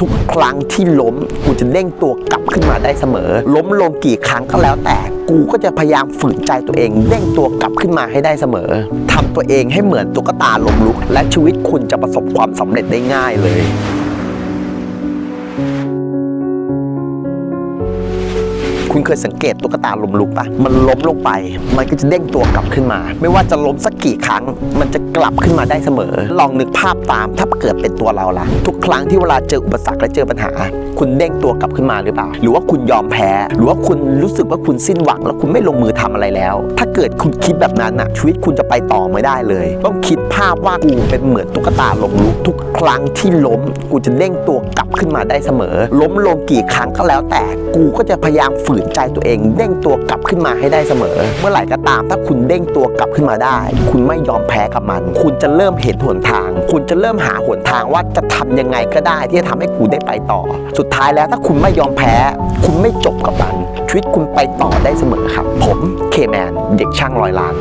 ทุกครั้งที่ล้มกูจะเด้งตัวกลับขึ้นมาได้เสมอ ล้มลงกี่ครั้งก็แล้วแต่ กูก็จะพยายามฝืนใจตัวเอง เด้งตัวกลับขึ้นมาให้ได้เสมอทำตัวเองให้เหมือนตุ๊กตาล้มลุก และชีวิตคุณจะประสบความสำเร็จได้ง่ายเลย คุณเคยสังเกตตุ๊กตาล้มลุกปะมันล้มลงไป มันก็จะเด้งตัวกลับขึ้นมา ไม่ว่าจะล้มสักกี่ครั้ง มันจะกลับขึ้นมาได้เสมอ ลองนึกภาพตามถ้าเกิดเป็นตัวเราล่ะ ทุกครั้งที่เวลาเจออุปสรรคและเจอปัญหา คุณเด้งตัวกลับขึ้นมาหรือเปล่า หรือว่าคุณยอมแพ้ หรือว่าคุณรู้สึกว่าคุณสิ้นหวัง แล้วคุณไม่ลงมือทำอะไรแล้ว ถ้าเกิดคุณคิดแบบนั้นน่ะชีวิตคุณจะไปต่อไม่ได้เลย ต้องคิดภาพว่ากูเป็นเหมือนตุ๊กตาล้มลุกทุกครั้งที่ล้ม กูจะเด้งตัวกลับขึ้นมาได้เสมอ ล้มลงกี่ครั้งก็แล้วแต่กูก็จะพยายามฝืนใจตัวเอง เด้งตัวกลับขึ้นมาให้ได้เสมอ เมื่อไหร่ก็ตาม ถ้าคุณเด้งตัวกลับขึ้นมาได้ คุณไม่ยอมแพ้กับมัน คุณจะเริ่มเห็นหนทาง คุณจะเริ่มหาหนทางว่าจะทำยังไงก็ได้ ที่จะทำให้กูได้ไปต่อ สุดท้ายแล้วถ้าคุณไม่ยอมแพ้ คุณไม่จบกับมันชีวิตคุณไปต่อได้เสมอครับ ผมเคแมนเด็กช่างร้อยล้าน